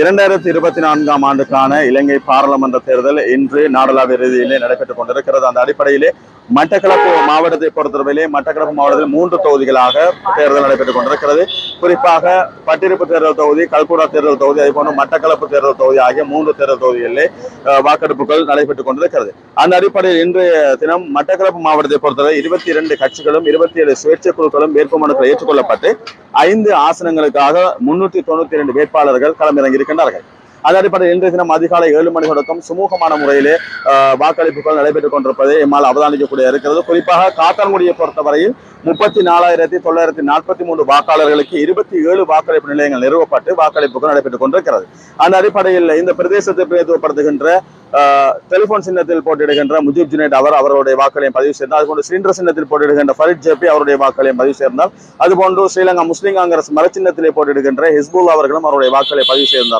இரண்டாயிரத்தி இருபத்தி நான்காம் ஆண்டுக்கான இலங்கை பாராளுமன்ற தேர்தல் இன்று நாடளாவிய ரீதியிலே நடைபெற்றுக் கொண்டிருக்கிறது. அந்த அடிப்படையிலே மட்டக்களப்பு மாவட்டத்தை பொறுத்தவரையிலே மட்டக்களப்பு மாவட்டத்தில் மூன்று தொகுதிகளாக தேர்தல் நடைபெற்றுக் கொண்டிருக்கிறது. குறிப்பாக பட்டிருப்பு தேர்தல் தொகுதி கல்குடா தேர்தல் தொகுதி அதே போன்று மட்டக்களப்பு தேர்தல் தொகுதி ஆகிய மூன்று தேர்தல் தொகுதிகளிலே வாக்கெடுப்புகள் நடைபெற்றுக் கொண்டிருக்கிறது. அந்த அடிப்படையில் இன்றைய தினம் மட்டக்களப்பு மாவட்டத்தை பொறுத்தவரை இருபத்தி இரண்டு கட்சிகளும் இருபத்தி ஏழு சுயேட்சை குழுக்களும் வேட்புமனுக்கள் ஏற்றுக்கொள்ளப்பட்டு ஐந்து ஆசனங்களுக்காக முன்னூற்றி தொண்ணூத்தி இரண்டு வேட்பாளர்கள் களமிறங்கி இருக்கின்றார்கள் அந்த அடிப்படையில் இன்றைய தினம் அதிகாலை ஏழு மணி தொடக்கம் சுமூகமான முறையிலே வாக்களிப்புகள் நடைபெற்றுக் கொண்டிருப்பதை எம்மால் அவதானிக்கக்கூடிய இருக்கிறது. குறிப்பாக காத்தான்குடியை பொறுத்தவரையில் முப்பத்தி நாலாயிரத்தி தொள்ளாயிரத்தி நாற்பத்தி மூன்று வாக்காளர்களுக்கு இருபத்தி ஏழு வாக்களிப்பு நிலையங்கள் நிறுவப்பட்டு வாக்களிப்புகள் நடைபெற்றுக் கொண்டிருக்கிறது. அந்த அடிப்படையில் இந்த பிரதேசத்தை பிரதிநிதித்துவப்படுத்துகின்ற டெலிபோன் சின்னத்தில் போட்டியிடுகின்ற முஜிப் ஜுனேட் அவர் அவருடைய வாக்களையும் பதிவு செய்தார். அதுபோன்று சிலிண்டர் சின்னத்தில் போட்டியிடுகின்ற ஃபரித் ஜேபி அவருடைய வாக்களையும் பதிவு செய்தார் அதுபோன்று ஸ்ரீலங்கா முஸ்லீம் காங்கிரஸ் மரச்சின்னத்திலே போட்டியிடுகின்ற ஹிஸ்புல் அவர்களும் அவருடைய வாக்களை பதிவு செய்திருந்தார்.